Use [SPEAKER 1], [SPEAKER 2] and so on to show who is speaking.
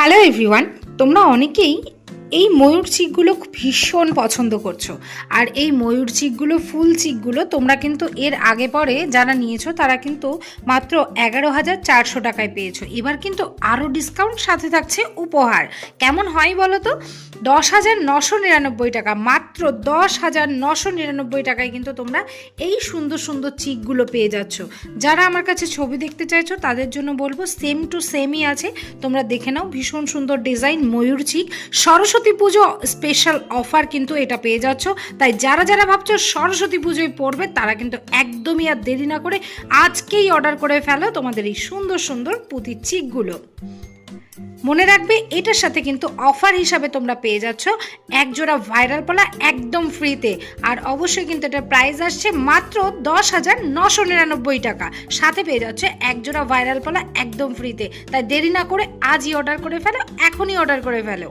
[SPEAKER 1] Hello everyone তোমরা অনেকেই এই ময়ূর চিকগুলো ভীষণ পছন্দ করছ। আর এই ময়ূর চিকগুলো, ফুল চিকগুলো তোমরা কিন্তু এর আগে পরে যারা নিয়েছো, তারা কিন্তু মাত্র এগারো হাজার চারশো টাকায় পেয়েছ। এবার কিন্তু আরও ডিসকাউন্ট সাথে থাকছে উপহার। কেমন হয় বলো তো? দশ হাজার নশো নিরানব্বই টাকা। মাত্র দশ হাজার নশো নিরানব্বই টাকায় কিন্তু তোমরা এই সুন্দর সুন্দর চিকগুলো পেয়ে যাচ্ছ। যারা আমার কাছে ছবি দেখতে চাইছো, তাদের জন্য বলব সেম টু সেমই আছে। তোমরা দেখে নাও, ভীষণ সুন্দর ডিজাইন, ময়ূর চিক। সরস্বতী পুজো স্পেশাল অফার কিন্তু এটা পেয়ে যাচ্ছ। তাই যারা যারা ভাবছ সরস্বতী পুজোয় পড়বে, তারা কিন্তু একদমই আর দেরি না করে আজকেই অর্ডার করে ফেলো তোমাদের এই সুন্দর সুন্দর পুঁতির চিকগুলো। মনে রাখবে, এটার সাথে কিন্তু অফার হিসাবে তোমরা পেয়ে যাচ্ছ এক জোড়া ভাইরাল পলা একদম ফ্রিতে আর অবশ্যই কিন্তু এটার প্রাইস আসছে মাত্র দশ হাজার নশো নিরানব্বই টাকা। সাথে পেয়ে যাচ্ছে এক জোড়া ভাইরাল পলা একদম ফ্রিতে তাই দেরি না করে আজই অর্ডার করে ফেলো, এখনই অর্ডার করে ফেলো।